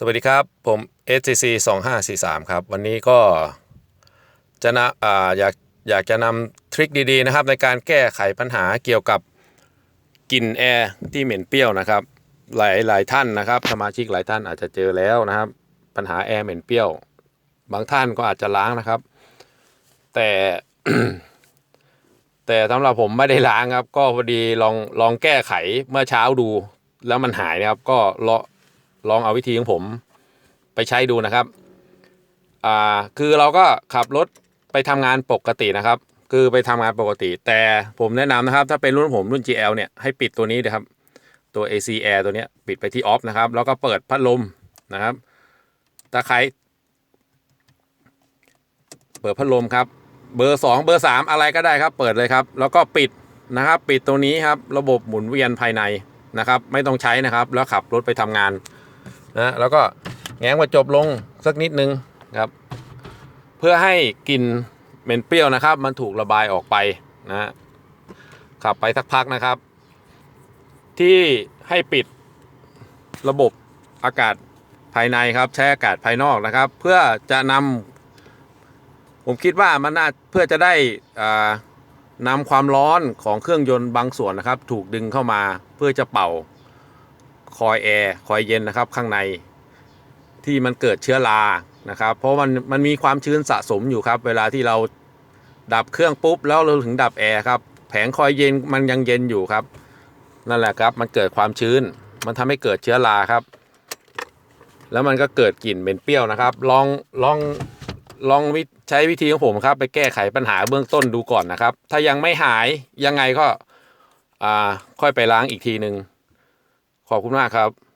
สวัสดีครับ ผม SCC 2543 ครับ วันนี้ก็จะนะออยากอยากจะนำทริคดีๆนะครับ ในการแก้ไขปัญหาเกี่ยวกับกลิ่นแอร์ที่เหม็นเปรี้ยวนะครับ หลายหลายท่านนะครับ สมาชิกหลายท่านอาจจะเจอแล้วนะครับ ปัญหาแอร์เหม็นเปรี้ยว บางท่านก็อาจจะล้างนะครับ แต่ แต่สำหรับผมไม่ได้ล้างครับ ก็พอดีลองลองแก้ไขเมื่อเช้าดู แล้วมันหายนะครับ ก็เลาะ ลองเอาวิธีของผมไปใช้ดูนะครับ อ่า คือเราก็ขับรถไปทำงานปกตินะครับ คือไปทำงานปกติ แต่ผมแนะนำนะครับ ถ้าเป็นรุ่นผมรุ่น GL เนี่ยให้ปิดตัวนี้นะครับ ตัว AC Air ตัวเนี้ยปิดไปที่ออฟนะครับ แล้วก็เปิดพัดลมนะครับตะไคร เปิดพัดลมครับ เบอร์ 2 เบอร์ 3 อะไรก็ได้ครับ เปิดเลยครับ แล้วก็ปิดนะครับ ปิดตัวนี้ครับ ระบบหมุนเวียนภายในนะครับ ไม่ต้องใช้นะครับ แล้วขับรถไปทำงาน นะแล้วก็แง้มกระจบลงสักนิดนึงครับ เพื่อให้กลิ่นเหม็นเปรี้ยวนะครับ มันถูกระบายออกไปนะขับไปสักพักนะครับ ที่ให้ปิดระบบอากาศภายในครับใช้อากาศภายนอกนะครับ เพื่อจะนำผมคิดว่ามันน่าเพื่อจะได้นำความร้อนของเครื่องยนต์บางส่วนนะครับ ถูกดึงเข้ามาเพื่อจะเป่า คอยแอร์คอยเย็นนะครับข้างในที่มันเกิดเชื้อรานะครับ เพราะมันมันมีความชื้นสะสมอยู่ครับ เวลาที่เราดับเครื่องปุ๊บแล้วเราถึงดับแอร์ครับแผงคอยเย็นมันยังเย็นอยู่ครับ นั่นแหละครับมันเกิดความชื้น มันทำให้เกิดเชื้อราครับ แล้วมันก็เกิดกลิ่นเหม็นเปรี้ยวนะครับ ลองลองลองใช้วิธีของผมครับ ไปแก้ไขปัญหาเบื้องต้นดูก่อนนะครับ ถ้ายังไม่หายยังไงก็อ่าค่อยไปล้างอีกทีหนึ่ง ขอบคุณมากครับ